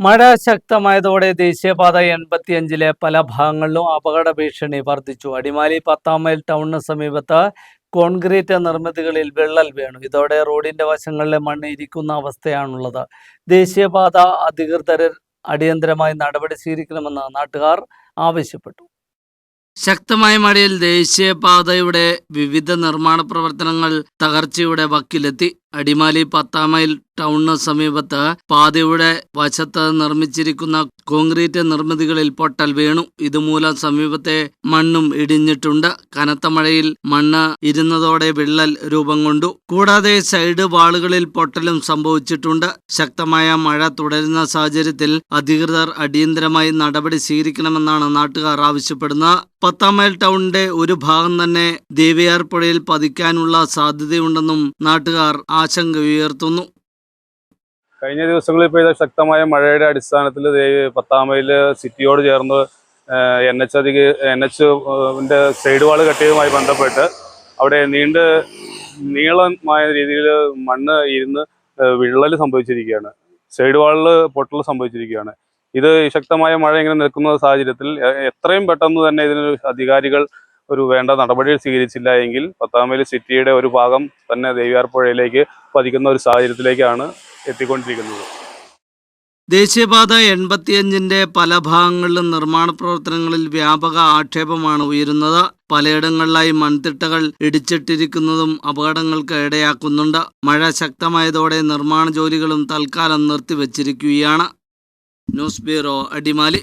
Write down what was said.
മഴ ശക്തമായതോടെ ദേശീയപാത എൺപത്തിയഞ്ചിലെ പല ഭാഗങ്ങളിലും അപകട ഭീഷണി വർദ്ധിച്ചു. അടിമാലി പത്താം മൈൽ ടൗണിന് സമീപത്ത് കോൺക്രീറ്റ് നിർമ്മിതികളിൽ വിള്ളൽ വീണു. ഇതോടെ റോഡിന്റെ വശങ്ങളിലെ മണ്ണ് ഇരിക്കുന്ന അവസ്ഥയാണുള്ളത്. ദേശീയപാത അധികൃതർ അടിയന്തരമായി നടപടി സ്വീകരിക്കണമെന്ന് നാട്ടുകാർ ആവശ്യപ്പെട്ടു. ശക്തമായ മഴയിൽ ദേശീയപാതയുടെ വിവിധ നിർമ്മാണ പ്രവർത്തനങ്ങൾ തകർച്ചയുടെ വക്കിലെത്തി. അടിമാലി പത്താം മൈൽ ടൗണിന് സമീപത്ത് പാതയുടെ വശത്ത് നിർമ്മിച്ചിരിക്കുന്ന കോൺക്രീറ്റ് നിർമ്മിതികളിൽ പൊട്ടൽ വീണു. ഇതുമൂലം സമീപത്തെ മണ്ണും ഇടിഞ്ഞിട്ടുണ്ട്. കനത്ത മഴയിൽ മണ്ണ് ഇരുന്നതോടെ വിള്ളൽ രൂപം കൊണ്ടു. കൂടാതെ സൈഡ് വാളുകളിൽ പൊട്ടലും സംഭവിച്ചിട്ടുണ്ട്. ശക്തമായ മഴ തുടരുന്ന സാഹചര്യത്തിൽ അധികൃതർ അടിയന്തരമായി നടപടി സ്വീകരിക്കണമെന്നാണ് നാട്ടുകാർ ആവശ്യപ്പെടുന്നത്. പത്താം മൈൽ ടൗണിന്റെ ഒരു ഭാഗം തന്നെ ദേവിയാർ പുഴയിൽ പതിക്കാനുള്ള സാധ്യതയുണ്ടെന്നും നാട്ടുകാർ ആശങ്ക ഉയർത്തുന്നു. കഴിഞ്ഞ ദിവസങ്ങളിൽ പെയ്ത ശക്തമായ മഴയുടെ അടിസ്ഥാനത്തിൽ പത്താം മൈൽ സിറ്റിയോട് ചേർന്ന് എൻ എച്ച് അധിക എൻ എച്ച് സൈഡ് വാൾ കെട്ടിയതുമായി ബന്ധപ്പെട്ട് അവിടെ നീണ്ട് നീളമായ രീതിയിൽ മണ്ണ് ഇരുന്ന് വിള്ളൽ സംഭവിച്ചിരിക്കുകയാണ്. സൈഡ് വാളിൽ പൊട്ടൽ സംഭവിച്ചിരിക്കുകയാണ്. ഇത് ശക്തമായ മഴ ഇങ്ങനെ നിൽക്കുന്ന സാഹചര്യത്തിൽ എത്രയും പെട്ടെന്ന് തന്നെ ഇതിന് അധികാരികൾ ഒരു വേണ്ട നടപടികൾ സ്വീകരിച്ചില്ല എങ്കിൽ പത്താമേൽ സിറ്റിയുടെ ഒരു ഭാഗം തന്നെ ദേവിയാർ പുഴയിലേക്ക് പതിക്കുന്ന ഒരു സാഹചര്യത്തിലേക്കാണ് എത്തിക്കൊണ്ടിരിക്കുന്നത്. ദേശീയപാത എൺപത്തിയഞ്ചിന്റെ പല ഭാഗങ്ങളിലും നിർമ്മാണ പ്രവർത്തനങ്ങളിൽ വ്യാപക ആക്ഷേപമാണ് ഉയരുന്നത്. പലയിടങ്ങളിലായി മൺതിട്ടകൾ ഇടിച്ചിട്ടിരിക്കുന്നതും അപകടങ്ങൾക്ക് ഇടയാക്കുന്നുണ്ട്. മഴ ശക്തമായതോടെ നിർമ്മാണ ജോലികളും തൽക്കാലം നിർത്തിവച്ചിരിക്കുകയാണ്. News bureau Adimali.